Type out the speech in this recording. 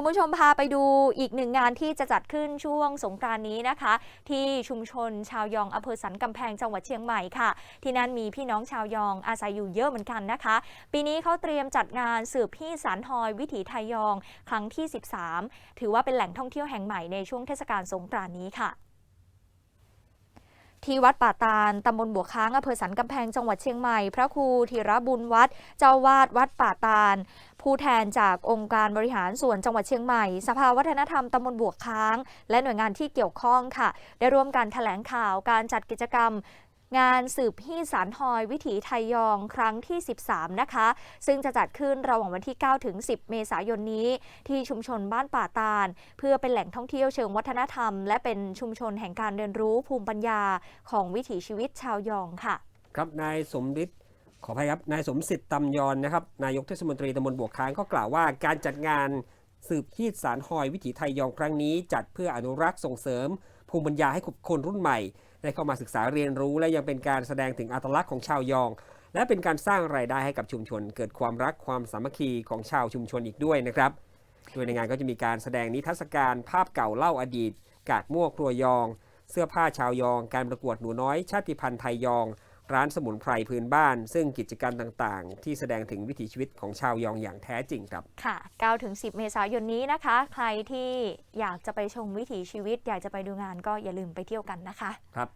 คุณผู้ชมพาไปดูอีกหนึ่งงานที่จะจัดขึ้นช่วงสงกรานนี้นะคะ ที่ชุมชนชาวยองอำเภอสันกำแพงจังหวัดเชียงใหม่ค่ะ ที่นั่นมีพี่น้องชาวยองอาศัยอยู่เยอะเหมือนกันนะคะ ปีนี้เขาเตรียมจัดงานสืบพี่สารทอยวิถีไทยยองครั้งที่ 13 ถือว่าเป็นแหล่งท่องเที่ยวแห่งใหม่ในช่วงเทศกาลสงกรานนี้ค่ะที่วัดป่าตาล ตำบลบัวค้างอำเภอสันกำแพง จังหวัดเชียงใหม่ พระครูธีรบุญวัด เจ้าวาดวัดป่าตาล ผู้แทนจากองค์การบริหารส่วนจังหวัดเชียงใหม่ สภาวัฒนธรรมตำบลบวกค้าง และหน่วยงานที่เกี่ยวข้องค่ะ ได้ร่วมกันแถลงข่าวการจัดกิจกรรมงานสืบฮี่สารทอยวิถีไทยยองครั้งที่ 13 นะคะ ซึ่งจะจัดขึ้นระหว่างวันที่ 9 ถึง 10 เมษายนนี้ ที่ชุมชนบ้านป่าตาล เพื่อเป็นแหล่งท่องเที่ยวเชิงวัฒนธรรม และเป็นชุมชนแห่งการเรียนรู้ภูมิปัญญาของวิถีชีวิตชาวยองค่ะ ครับนายสมฤทธิ์ ขออภัยครับ นายสมศิษย์ตำยอนนะครับ นายกเทศมนตรีตำบลบวกค้างก็กล่าวว่า การจัดงานสืบฮีดสารหอยวิถีไทยยองครั้งนี้ จัดเพื่ออนุรักษ์ส่งเสริม ภูมิปัญญาให้คนรุ่นใหม่ ได้เข้ามาศึกษาเรียนรู้ และยังเป็นการแสดงถึงอัตลักษณ์ของชาวยอง และเป็นการสร้างรายได้ให้กับชุมชน เกิดความรักความสามัคคีของชาวชุมชนอีกด้วยนะครับ โดยในงานก็จะมีการแสดงนิทรรศการภาพเก่าเล่าอดีต กาดมั่วครัวยอง เสื้อผ้าชาวยอง การประกวดหนูน้อยชาติพันธุ์ไทยยอง ร้านสมุนไพรพื้นบ้าน ซึ่งกิจกรรมต่างๆ ที่แสดงถึงวิถีชีวิตของชาวยองอย่างแท้จริงครับ ค่ะ9ถึง10 เมษายนนี้นะคะ ใครที่อยากจะไปชมวิถีชีวิต อยากจะไปดูงานก็อย่าลืมไปเที่ยวกันนะคะ ครับ